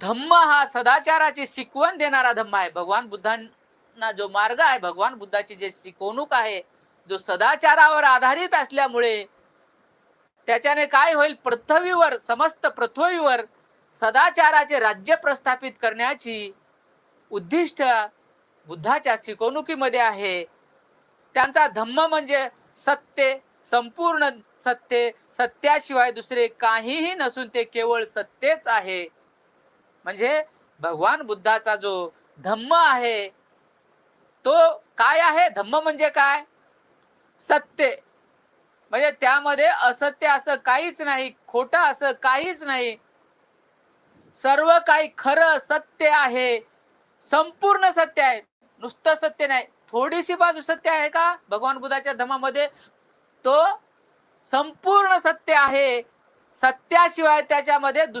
धम्म हा सदाचाराची शिकवण देणारा धम्म आहे. भगवान बुद्धांना जो मार्ग आहे भगवान बुद्धाची जे शिकवणूक आहे जो सदाचारावर आधारित असल्यामुळे त्याच्याने काय होईल? पृथ्वीवर समस्त पृथ्वीवर सदाचाराचे राज्य प्रस्थापित करण्याची उद्दिष्ट बुद्धाच्या शिकवणुकीमध्ये आहे. त्यांचा धम्म म्हणजे सत्य संपूर्ण सत्य सत्याशिवाय दुसरे काहीही नसून ते केवळ सत्यच आहे. म्हणजे भगवान बुद्धाचा जो धम्म आहे तो काय आहे? धम्म म्हणजे काय? सत्य. म्हणजे त्यामध्ये असत्य असं काहीच नाही खोट असं काहीच नाही. सर्व काही खरं सत्य आहे संपूर्ण सत्य आहे. नुसतं सत्य नाही. थोडीशी बाजू सत्य आहे का? भगवान बुद्धाच्या धमामध्ये तो संपूर्ण सत्य आहे. सत्याशिवाय त्याच्यामध्ये दुस